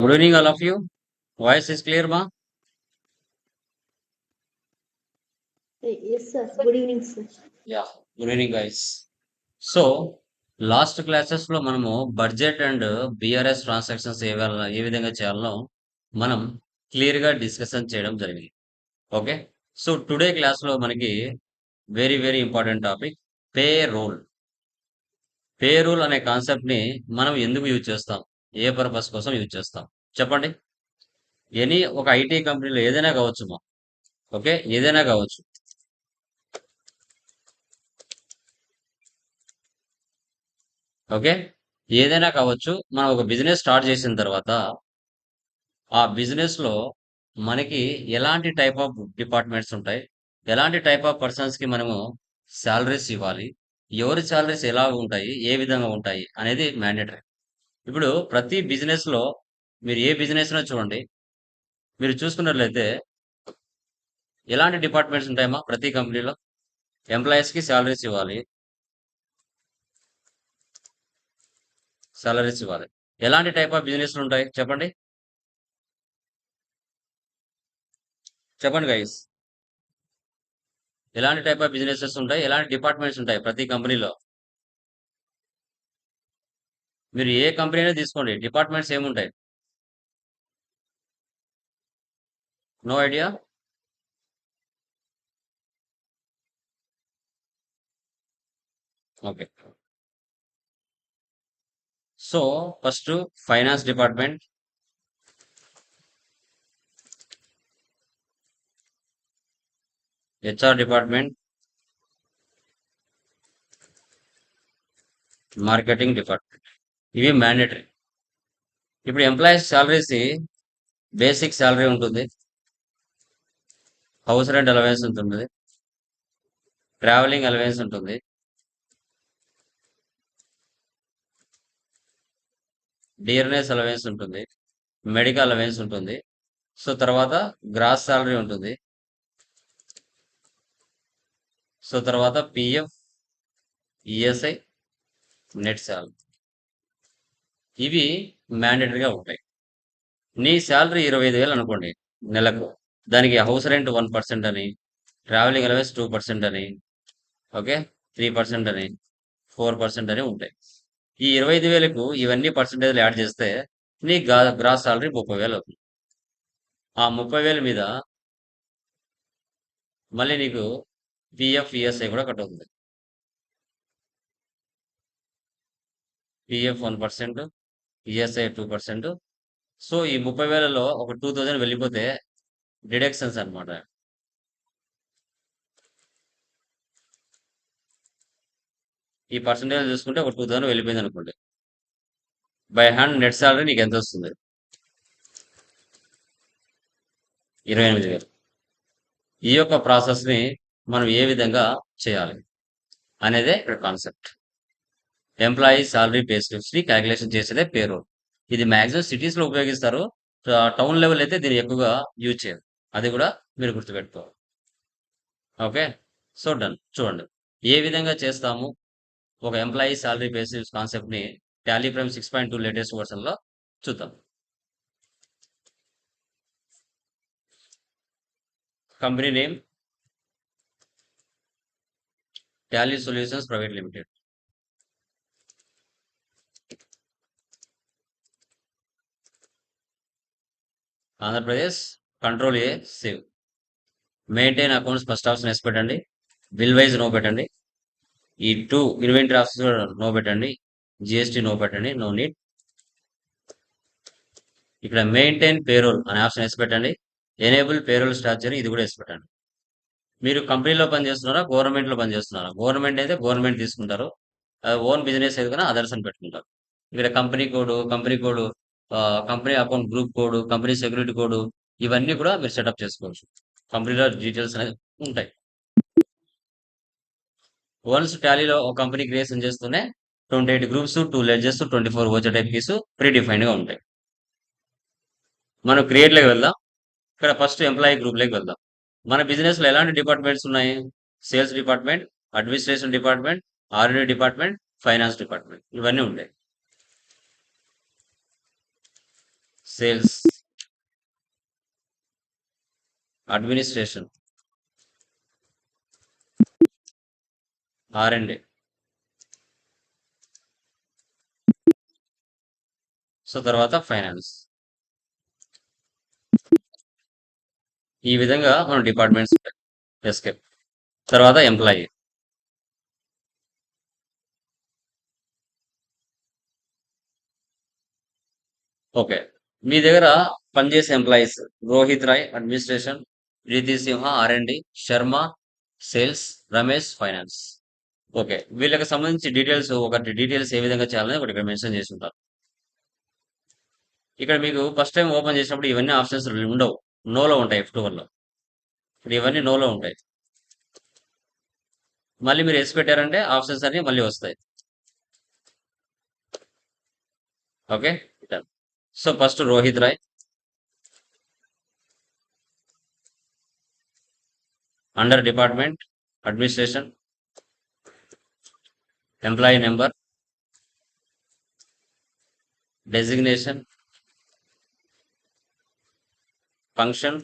Good evening, all of you. Voice is clear, ma? Yes, sir. Good evening, sir. Yeah good evening guys so last క్లాసెస్లో మనము budget and BRS transactions ఏ విధంగా- ఏ విధంగా చేయాలో మనం క్లియర్గా డిస్కషన్ చేయడం జరిగింది ఓకే సో టుడే క్లాస్లో మనకి very very important topic payroll payroll అనే కాన్సెప్ట్ని మనం ఎందుకు యూజ్ చేస్తాం ఏ పర్పస్ కోసం యూజ్ చేస్తాం. చెప్పండి? ఎనీ ఒక ఐటీ కంపెనీలో ఏదైనా కావచ్చు మా. ఓకే ఏదైనా కావచ్చు. ఓకే ఏదైనా కావచ్చు. మనం ఒక బిజినెస్ స్టార్ట్ చేసిన తర్వాత ఆ బిజినెస్లో మనకి ఎలాంటి టైప్ ఆఫ్ డిపార్ట్మెంట్స్ ఉంటాయి? ఎలాంటి టైప్ ఆఫ్ పర్సన్స్కి మనము శాలరీస్ ఇవ్వాలి? ఎవరి శాలరీస్ ఎలా ఉంటాయి? ఏ విధంగా ఉంటాయి? అనేది మ్యాండేటరీ ఇప్పుడు ప్రతి బిజినెస్లో మీరు ఏ బిజినెస్నో చూడండి. మీరు చూసుకున్నట్లయితే ఎలాంటి డిపార్ట్మెంట్స్ ఉంటాయమ్మా ప్రతి కంపెనీలో ఎంప్లాయీస్కి శాలరీస్ ఇవ్వాలి. సాలరీస్ ఇవ్వాలి. ఎలాంటి టైప్ ఆఫ్ బిజినెస్లు ఉంటాయి? చెప్పండి. చెప్పండి గైస్ ఎలాంటి టైప్ ఆఫ్ బిజినెసెస్ ఉంటాయి? ఎలాంటి డిపార్ట్మెంట్స్ ఉంటాయి ప్రతి కంపెనీలో మీరు ఏ కంపెనీ అయినా తీసుకోండి. డిపార్ట్మెంట్స్ ఏముంటాయి? No idea okay so first finance department HR department marketing department ఇవి మ్యాండేటరీ ఇప్పుడు ఎంప్లాయీస్ శాలరీస్ బేసిక్ శాలరీ ఉంటుంది. హౌస్ రెంట్ అలవెన్స్ ఉంటుంది. ట్రావెలింగ్ అలవెన్స్ ఉంటుంది. డియర్నెస్ అలవెన్స్ ఉంటుంది. మెడికల్ అలవెన్స్ ఉంటుంది. సో తర్వాత గ్రాస్ శాలరీ ఉంటుంది. సో తర్వాత పిఎఫ్ ఈఎస్ఐ నెట్ శాలరీ ఇవి మ్యాండేటరీగా ఉంటాయి. నీ శాలరీ ఇరవై ఐదు వేలు అనుకోండి నెలకు. దానికి హౌస్ రెంట్ వన్ పర్సెంట్ అని ట్రావెలింగ్ అలవెన్స్ టూ పర్సెంట్ అని ఓకే త్రీ పర్సెంట్ అని ఫోర్ పర్సెంట్ అని ఉంటాయి. ఈ ఇరవై ఐదు వేలకు ఇవన్నీ పర్సెంటేజ్లు యాడ్ చేస్తే నీ గా- గ్రాస్ సాలరీ ముప్పై వేలు అవుతుంది. ఆ ముప్పై వేల మీద మళ్ళీ నీకు పిఎఫ్ ఈఎస్ఐ కూడా కట్ అవుతుంది. PF one percent ESI two percent so ఈ ముప్పై వేలలో ఒక టూ థౌజండ్ వెళ్ళిపోతే డిడక్షన్స్ అనమాట ఈ పర్సెంటేజ్ చూసుకుంటే ఒక టూ థౌసండ్ వెళ్ళిపోయింది అనుకోండి. బై హ్యాండ్ నెట్ సాలరీ నీకు ఎంత వస్తుంది? ఇరవై ఎనిమిది వేలు. ఈ యొక్క ప్రాసెస్ని మనం ఏ విధంగా చేయాలి? అనేదే ఇక్కడ కాన్సెప్ట్ ఎంప్లాయీ సాలరీ పే స్లిప్స్ని క్యాలిక్యులేషన్ చేసేదే పేరు ఇది మ్యాక్సిమం సిటీస్లో ఉపయోగిస్తారు. టౌన్ లెవెల్ అయితే దీన్ని ఎక్కువగా యూజ్ చేయరు. అది కూడా మీరు గుర్తుపెట్టుకోవాలి. ఓకే సో డన్ చూడండి. ఏ విధంగా చేస్తాము? ఒక ఎంప్లాయీ సాలరీ బేసిస్ కాన్సెప్ట్ని Tally Prime six point two latest వర్షన్లో చూద్దాం. Company name Tally solutions private limited Andhra Pradesh control A save maintain accounts first option వేసి పెట్టండి. బిల్ వైజ్ నో పెట్టండి. ఈ టూ ఇన్వెంటరీ కూడా నో పెట్టండి. జిఎస్టీ నో పెట్టండి. నో నీడ్ ఇక్కడ మెయింటైన్ పేరోల్ అనే ఆప్షన్ వేసి పెట్టండి. ఎనేబుల్ పేరోల్ స్ట్రక్చర్ ఇది కూడా వేసి పెట్టండి. మీరు కంపెనీలో పనిచేస్తున్నారా గవర్నమెంట్లో పనిచేస్తున్నారా గవర్నమెంట్ అయితే గవర్నమెంట్ తీసుకుంటారు. ఓన్ బిజినెస్ అయితే కన్నా అదర్స్ అని పెట్టుకుంటారు. ఇక్కడ company code company code company account group code company security code ఇవన్నీ కూడా మీరు సెటప్ చేసుకోవచ్చు. కంపెనీలో డీటెయిల్స్ అనేవి ఉంటాయి. వన్స్ టాలీలో ఒక కంపెనీ క్రియేషన్ చేస్తూనే twenty eight groups two ledgers twenty four voucher type keys pre గా ఉంటాయి. మనం క్రియేట్లోకి వెళ్దాం. ఇక్కడ ఫస్ట్ ఎంప్లాయీ గ్రూప్లోకి వెళ్దాం. మన బిజినెస్లో ఎలాంటి డిపార్ట్మెంట్స్ ఉన్నాయి? Sales department administration department RD department finance department ఇవన్నీ ఉంటాయి. Sales administration. R and so తర్వాత ఫైనాన్స్. ఈ విధంగా మన డిపార్ట్మెంట్స్ ఎస్కేప్. తర్వాత ఎంప్లాయీ. ఓకే. మీ దగ్గర పనిచేసే employees Rohit Roy administration Preethi Simha R and Sharma sales Ramesh finance okay వీళ్ళకి సంబంధించి డీటెయిల్స్ ఒకటి డీటెయిల్స్ ఏ విధంగా చేయాలని ఒకటి ఇక్కడ మెన్షన్ చేసి ఉంటారు. ఇక్కడ మీకు ఫస్ట్ టైం ఓపెన్ చేసినప్పుడు ఇవన్నీ ఆప్షన్స్ ఉండవు. నోలో ఉంటాయి ఎఫ్ వన్లో ఇప్పుడు ఇవన్నీ నోలో ఉంటాయి. మళ్ళీ మీరు ఎస్ పెట్టారంటే ఆప్షన్స్ అన్ని మళ్ళీ వస్తాయి. Okay so first Rohit Roy. Under department administration employee number designation function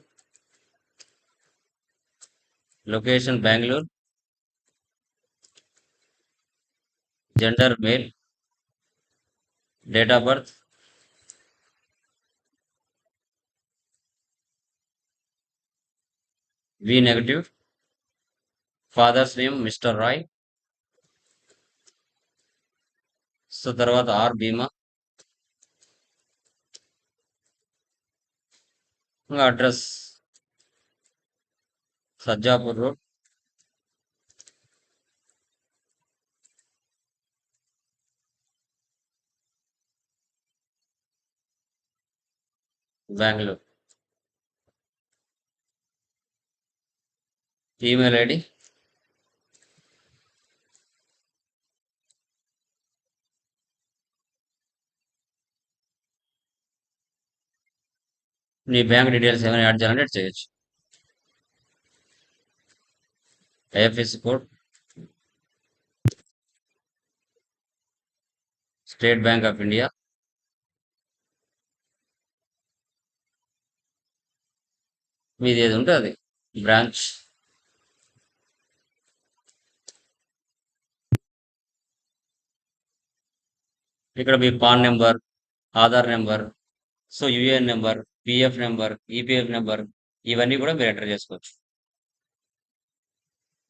location Bengaluru gender male date of birth B negative father's name mister Roy so తర్వాత ఆర్ భీమా ఇంకా address Sajjapur road Bengaluru email ID మీ bank details ఏమైనా add చేయాలంటే add చేయొచ్చు. IFSC code State Bank of India మీది ఏది ఉంటే అది. Branch ఇక్కడ మీ PAN number Aadhaar number so UAN number PF number EPF number ఇవన్నీ కూడా మీరు ఎంటర్ చేసుకోవచ్చు.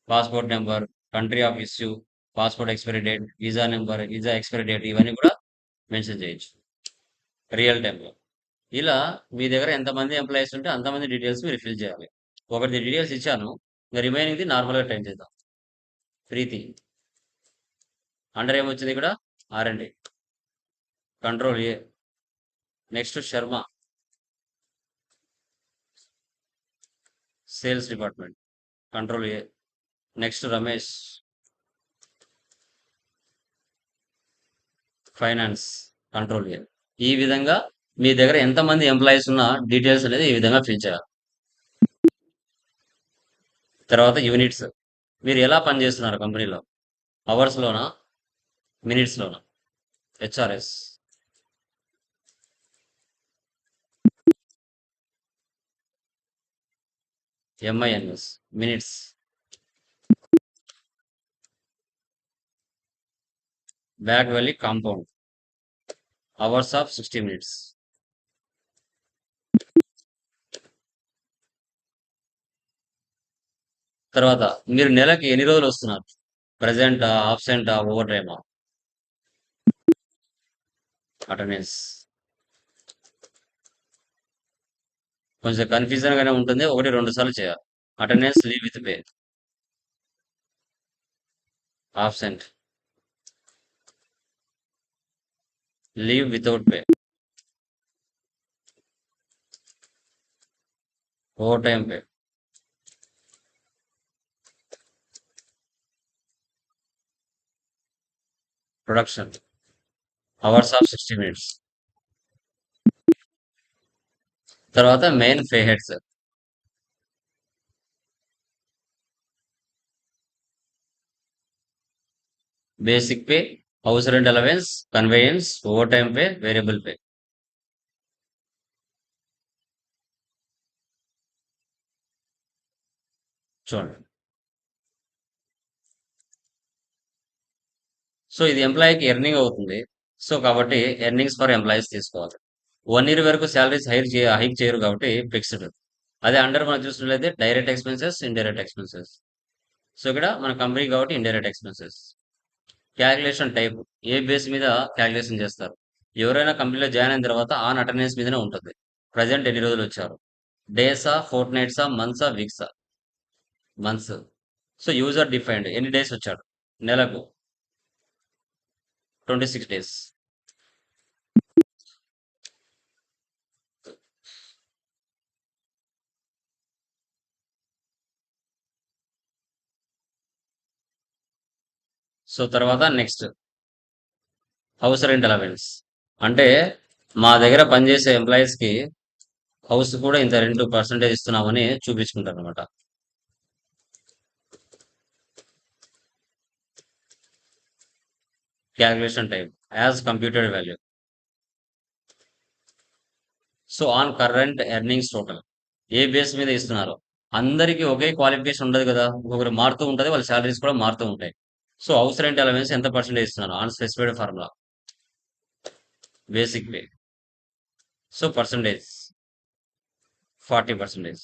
Passport number country of issue passport expiry date visa number visa expiry date ఇవన్నీ కూడా మెన్షన్ చేయొచ్చు. రియల్ టైంలో ఇలా మీ దగ్గర ఎంతమంది ఎంప్లాయీస్ ఉంటే అంతమంది డీటెయిల్స్ మీరు ఫిల్ చేయాలి. ఒకటి డీటెయిల్స్ ఇచ్చాను. రిమైనింగ్ది నార్మల్గా టైం చేద్దాం. ప్రీతి. అండర్ ఏమొచ్చింది ఇక్కడ? R and control A. Next Sharma. Sales department. Control A. Next Ramesh. Finance. Control A. ఈ విధంగా మీ దగ్గర ఎంతమంది ఎంప్లాయీస్ ఉన్న డీటెయిల్స్ అనేది ఈ విధంగా ఫిల్ చేయాలి. తర్వాత యూనిట్స్. మీరు ఎలా పనిచేస్తున్నారు కంపెనీలో? అవర్స్లోనా మినిట్స్లోనా హెచ్ఆర్ఎస్. ఎంఐఎన్ఎస్ మినిట్స్ బ్యాక్ వెళ్ళి compound hours of sixty minutes తర్వాత మీరు నెలకి ఎన్ని రోజులు వస్తున్నారు? ప్రజెంటా ఆబ్సెంటా ఓవర్ టైమా అటెండెన్స్ కొంచెం కన్ఫ్యూజన్ గానే ఉంటుంది. ఒకటి రెండు సార్లు చేయాలి. Attendance leave with pay. Absent. Leave without pay. Overtime pay. Production. Hours of sixty minutes. తర్వాత main pay heads sir basic pay house rent allowance conveyance overtime pay variable pay చూడండి. So ఇది ఎంప్లాయీకి earning అవుతుంది. So కాబట్టి earnings for employees తీసుకోవాలి. One year వరకు salaries hire చే hike చేయరు కాబట్టి ఫిక్స్డ్. అదే అండర్ మనం చూసినట్లయితే direct expenses indirect expenses. So ఇక్కడ మన కంపెనీ కాబట్టి ఇండైరెక్ట్ ఎక్స్పెన్సెస్. క్యాలిక్యులేషన్ టైప్ ఏ బేస్ మీద క్యాలిక్యులేషన్ చేస్తారు? ఎవరైనా కంపెనీలో జాయిన్ అయిన తర్వాత ఆన్ అటెండెన్స్ మీదనే ఉంటుంది. ప్రజెంట్ ఎన్ని రోజులు వచ్చారు? డేసా ఫోర్ట్ నైట్సా మంత్సా వీక్సా? మంత్స్. So user defined. ఎన్ని డేస్ వచ్చాడు? నెలకు. Twenty six days. సో తర్వాత నెక్స్ట్ హౌస్ రెంట్ అలవెన్స్ అంటే మా దగ్గర పనిచేసే ఎంప్లాయీస్కి హౌస్ కూడా ఇంత రెండు పర్సెంటేజ్ ఇస్తున్నామని చూపించుకుంటారు అనమాట calculation type as computed value so on current earnings total A base మీద ఇస్తున్నారు? అందరికీ ఒకే క్వాలిఫికేషన్ ఉండదు కదా. ఒక్కొక్కరు మారుతూ ఉంటుంది వాళ్ళ శాలరీస్ కూడా మారుతూ ఉంటాయి. సో హౌస్ రెంట్ అలవెన్స్ ఎంత పర్సెంటేజ్ ఇస్తున్నారు? On specified formula basic pay so percentage forty percentage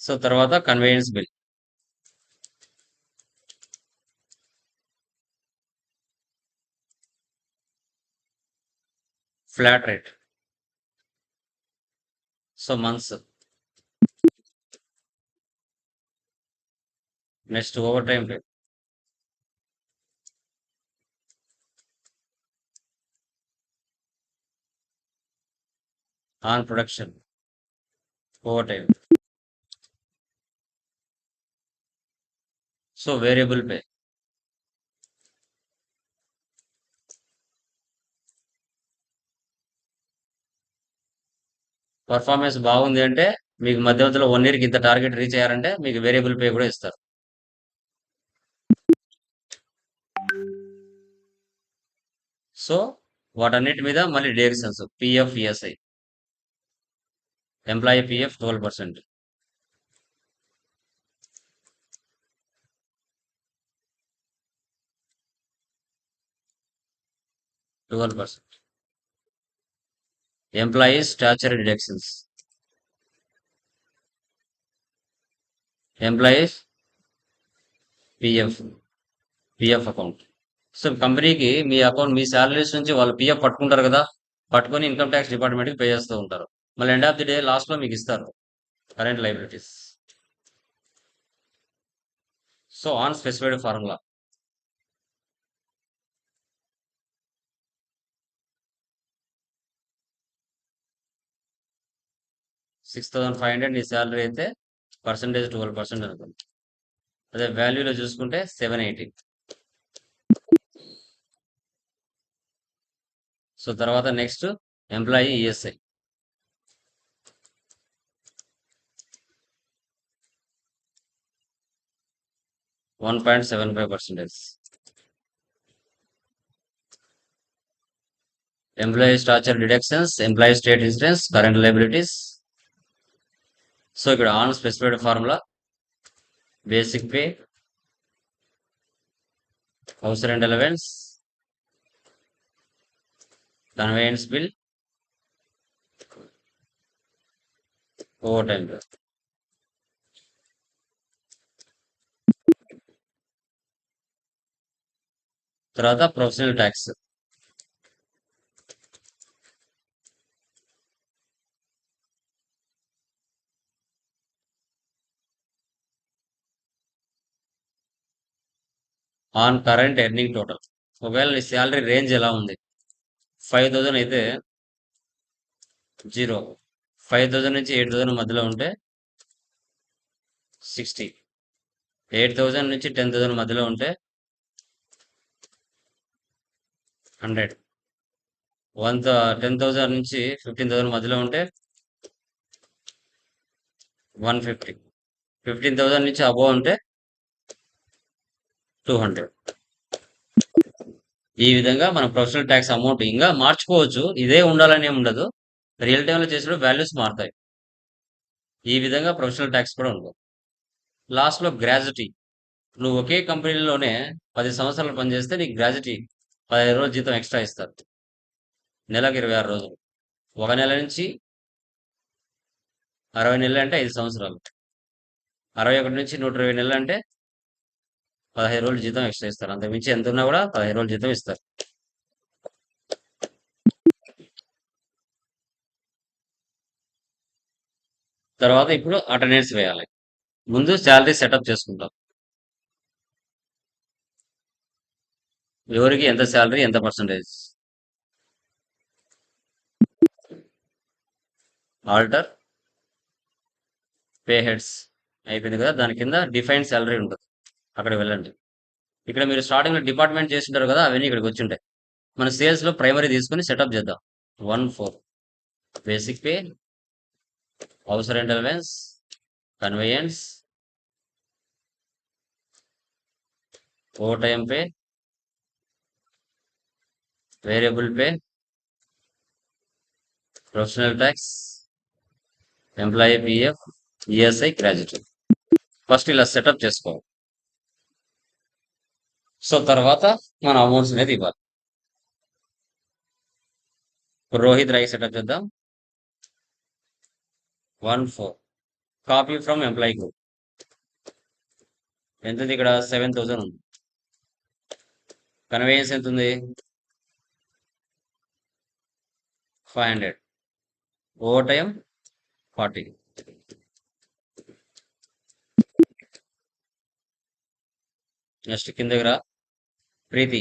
so తర్వాత convenience bill flat rate so months next over time pay on production over time so variable pay performance బాగుంది అంటే మీకు మధ్యవర్తిలో one ఇయర్కి ఇంత target reach అయ్యారంటే మీకు variable pay కూడా ఇస్తారు. సో వాటన్నిటి మీద మళ్ళీ directions PF ESI employee PF twelve percent twelve percent employees statutory deductions employees PF PF account so కంపెనీకి మీ అకౌంట్ మీ శాలరీస్ నుంచి వాళ్ళు పిఎఫ్ పట్టుకుంటారు కదా పట్టుకొని ఇన్కమ్ ట్యాక్స్ డిపార్ట్మెంట్కి పే చేస్తూ ఉంటారు. మళ్ళీ ఎండ్ ఆఫ్ ది డే లాస్ట్లో మీకు ఇస్తారు current liabilities so on specified formula six thousand five hundred నీ శాలరీ అయితే పర్సంటేజ్ ట్వెల్వ్ పర్సెంట్ అనుకుంది అదే వాల్యూలో చూసుకుంటే సెవెన్ ఎయిటీ సో తర్వాత next employee ESI one point seven five percentage employee statutory deductions employee state insurance current liabilities so ఇక్కడ on specified formula basic pay house rent allowance conveyance bill. Over time తర్వాత professional tax. On current earning total. ఒకవేళ నీ salary range ఎలా ఉంది? Five thousand అయితే zero. Five thousand నుంచి eight thousand మధ్యలో ఉంటే సిక్స్టీ. ఎయిట్ థౌజండ్ నుంచి టెన్ థౌజండ్ మధ్యలో ఉంటే హండ్రెడ్. వన్ టెన్ థౌజండ్ నుంచి ఫిఫ్టీన్ థౌజండ్ మధ్యలో ఉంటే వన్ ఫిఫ్టీ. ఫిఫ్టీన్ థౌజండ్ నుంచి అబోవ్ ఉంటే టూ హండ్రెడ్. ఈ విధంగా మనం ప్రొఫెషనల్ ట్యాక్స్ అమౌంట్ ఇంకా మార్చుకోవచ్చు. ఇదే ఉండాలని ఉండదు. రియల్ టైంలో చేసినప్పుడు వాల్యూస్ మారుతాయి. ఈ విధంగా ప్రొఫెషనల్ ట్యాక్స్ కూడా ఉండదు. లాస్ట్లో గ్రాజ్యుటీ నువ్వు ఒకే కంపెనీలోనే పది సంవత్సరాలు పనిచేస్తే నీకు గ్రాజ్యుటీ పదిహేను రోజులు జీతం ఎక్స్ట్రా ఇస్తారు. నెలకు ఇరవై ఆరు రోజులు. ఒక నెల నుంచి అరవై నెలలు అంటే ఐదు సంవత్సరాలు. అరవై ఒకటి నుంచి నూట ఇరవై నెలలు అంటే పదహైదు రోజులు జీతం ఎక్స్ట్రా ఇస్తారు అంత మించి ఎంత ఉన్నా కూడా పదహైదు రోజులు జీతం ఇస్తారు. తర్వాత ఇప్పుడు అటెండెన్స్ వేయాలి. ముందు శాలరీ సెటప్ చేసుకుంటాం. ఎవరికి ఎంత శాలరీ ఎంత పర్సంటేజ్? Alter pay heads. అయిపోయింది కదా? దాని కింద డిఫైన్ శాలరీ ఉంటుంది. అక్కడ వెళ్ళండి. ఇక్కడ మీరు స్టార్టింగ్లో డిపార్ట్మెంట్ చేస్తుంటారు కదా అవన్నీ ఇక్కడికి వచ్చింటాయి మన సేల్స్లో ప్రైమరీ తీసుకొని సెటప్ చేద్దాం. One four basic pay house rent allowance conveyance over time pay variable pay professional tax employee PF ESI graduate first ఇలా సెటప్ చేసుకోవాలి. సో తర్వాత మన అమౌంట్స్ అనేది ఇవ్వాలి. ఇప్పుడు రోహిత్ రై సెటప్ చేద్దాం? One four. Copy from employee group. ఎంత ఉంది ఇక్కడ? సెవెన్ థౌసండ్ ఉంది. కన్వేయన్స్ ఎంత ఉంది five hundred. Over time forty. Next కింద దగ్గర Preeti.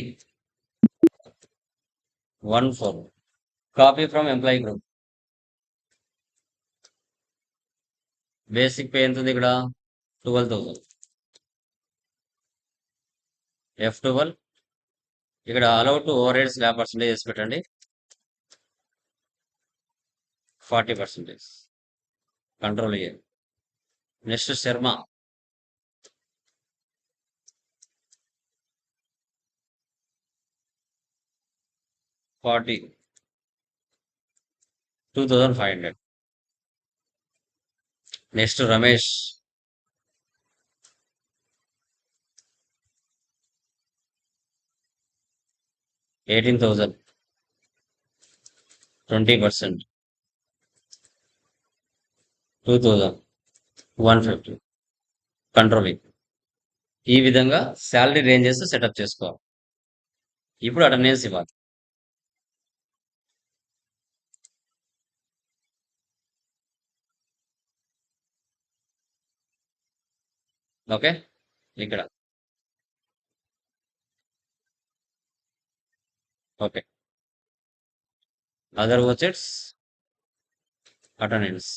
One four copy from employee group basic pay ఎంత ఉంది ఇక్కడ? ట్వెల్వ్ థౌసండ్ ఎఫ్ ట్వెల్వ్ ఇక్కడ allot to over heads lab percentage చేసి పెట్టండి. Forty percentage control year next Sharma forty. Two thousand five hundred. Next Ramesh. Eighteen thousand twenty percent. Two thousand one fifty. Controlling. ఈ విధంగా salary ranges setup చేసుకోవాలి. ఇప్పుడు attendance ఇవ్వాలి. Okay? ఇక్కడ. Okay. Other వచ్చెట్స్ attendance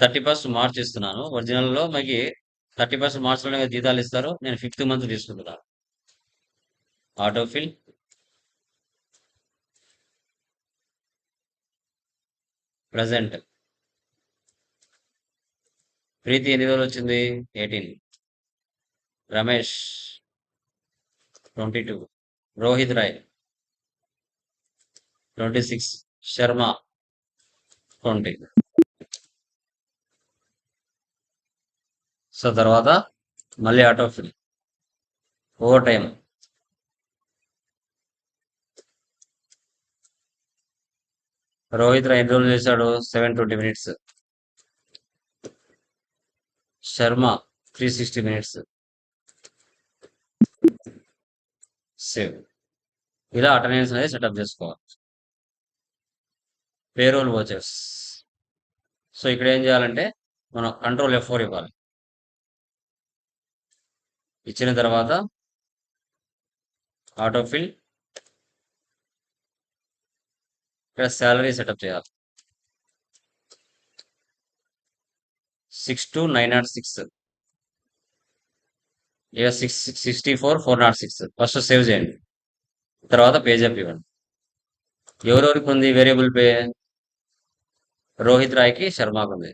thirty first March ఇస్తున్నాను. ఒరిజినల్లో మనకి థర్టీ ఫస్ట్ మార్చ్లోనే జీతాలు ఇస్తారు. నేను ఫిఫ్త్ మంత్ తీసుకుంటున్నాను ఆటోఫిల్ ప్రజెంట్ ప్రీతి ఎన్ని రోజులు వచ్చింది? Eighteen. Ramesh twenty two. Rohit Rai twenty six. Sharma twenty. So తర్వాత మళ్ళీ auto fill. Over time Rohit Rai ఎన్ని రోజులు చేశాడు? Seven twenty minutes. Sharma three sixty minutes save ఇలా అటెండెన్స్ అనేది సెటప్ చేసుకోవాలి. పేరోల్ వచ్చేస్ సో ఇక్కడ ఏం చేయాలంటే మనం కంట్రోల్ ఎఫ్ ఫోర్ ఇవ్వాలి. ఇచ్చిన తర్వాత ఆటోఫిల్ ఇక్కడ శాలరీ సెటప్ చేయాలి. Six two nine not six ఇక six sixty four four not six first save చేయండి. తర్వాత పేజప్ ఇవ్వండి. ఎవరెవరికి ఉంది వేరియబుల్ పే రోహిత్ రాయ్కి శర్మకు ఉంది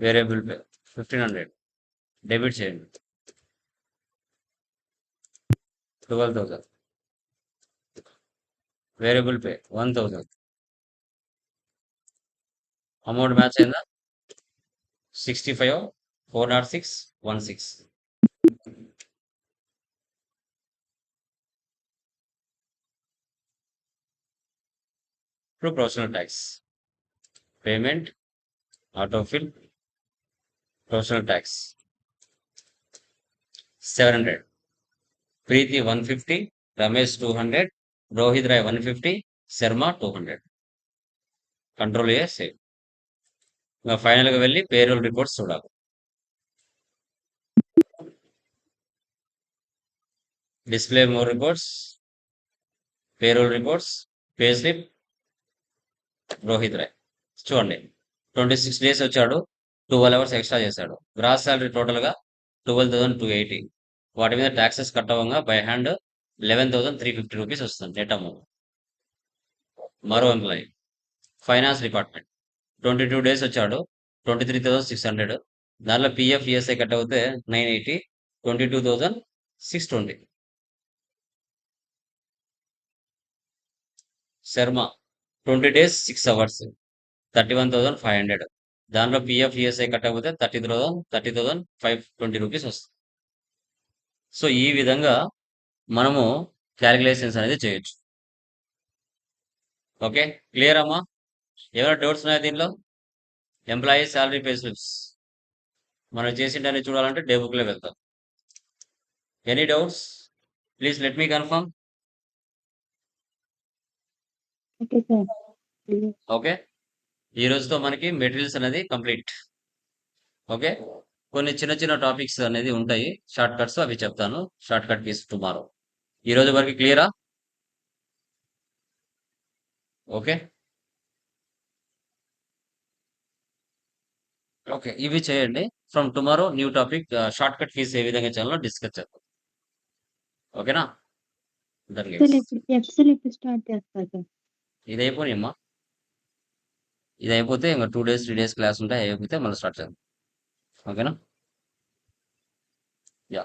variable pay fifteen hundred debit చేయండి. Twelve thousand variable pay one thousand amount match అయిందా? Sixty five four nought six one six ఇప్పుడు professional tax payment autofill professional tax seven hundred Preeti one fifty Ramesh two hundred Rohit Rai one fifty Sharma two hundred control A save ఫైనల్గా వెళ్ళి payroll reports చూడాలి. Display more reports payroll reports pay slip Rohit Rai. చూడండి twenty six days వచ్చాడు twelve hours extra చేశాడు. Gross salary టోటల్గా twelve thousand two eighty. వాటి మీద taxes అవ్వగా by hand eleven thousand three fifty rupees వస్తుంది net amount మరో employee finance department. Twenty two days వచ్చాడు. Twenty three thousand six hundred. దానిలో PF ESI cut అవుతే nine eighty. Twenty two thousand six twenty. Sharma twenty days six hours. Thirty one thousand five hundred. దానిలో PF ESI cut అయిపోతే thirty thousand thirty thousand five twenty rupees వస్తుంది. So ఈ విధంగా మనము calculations అనేది చేయొచ్చు. Okay? Clear అమ్మా? ఏమైనా డౌట్స్ ఉన్నాయా దీనిలో? ఎంప్లాయీ శాలరీ పే స్లిప్స్ మనం చేసిండని చూడాలంటే డే బుక్లో వెళ్తాం. Any doubts please let me confirm okay ఈ రోజుతో మనకి మెటీరియల్స్ అనేది కంప్లీట్ ఓకే కొన్ని చిన్న చిన్న టాపిక్స్ అనేది ఉంటాయి. షార్ట్ కట్స్ అవి చెప్తాను. షార్ట్ కట్ కీస్ టుమారో ఈ రోజు వరకు క్లియరా ఓకే ఓకే ఇవి చేయండి. From tomorrow new topic short cut keys ఏ విధంగా చేయాలో డిస్కస్ చేద్దాం. ఓకేనా? ఇది అయిపోయి అమ్మా ఇది అయిపోతే ఇంకా two days three days class ఉంటాయి అయిపోతే మళ్ళీ స్టార్ట్ చేద్దాం. ఓకేనా? యా.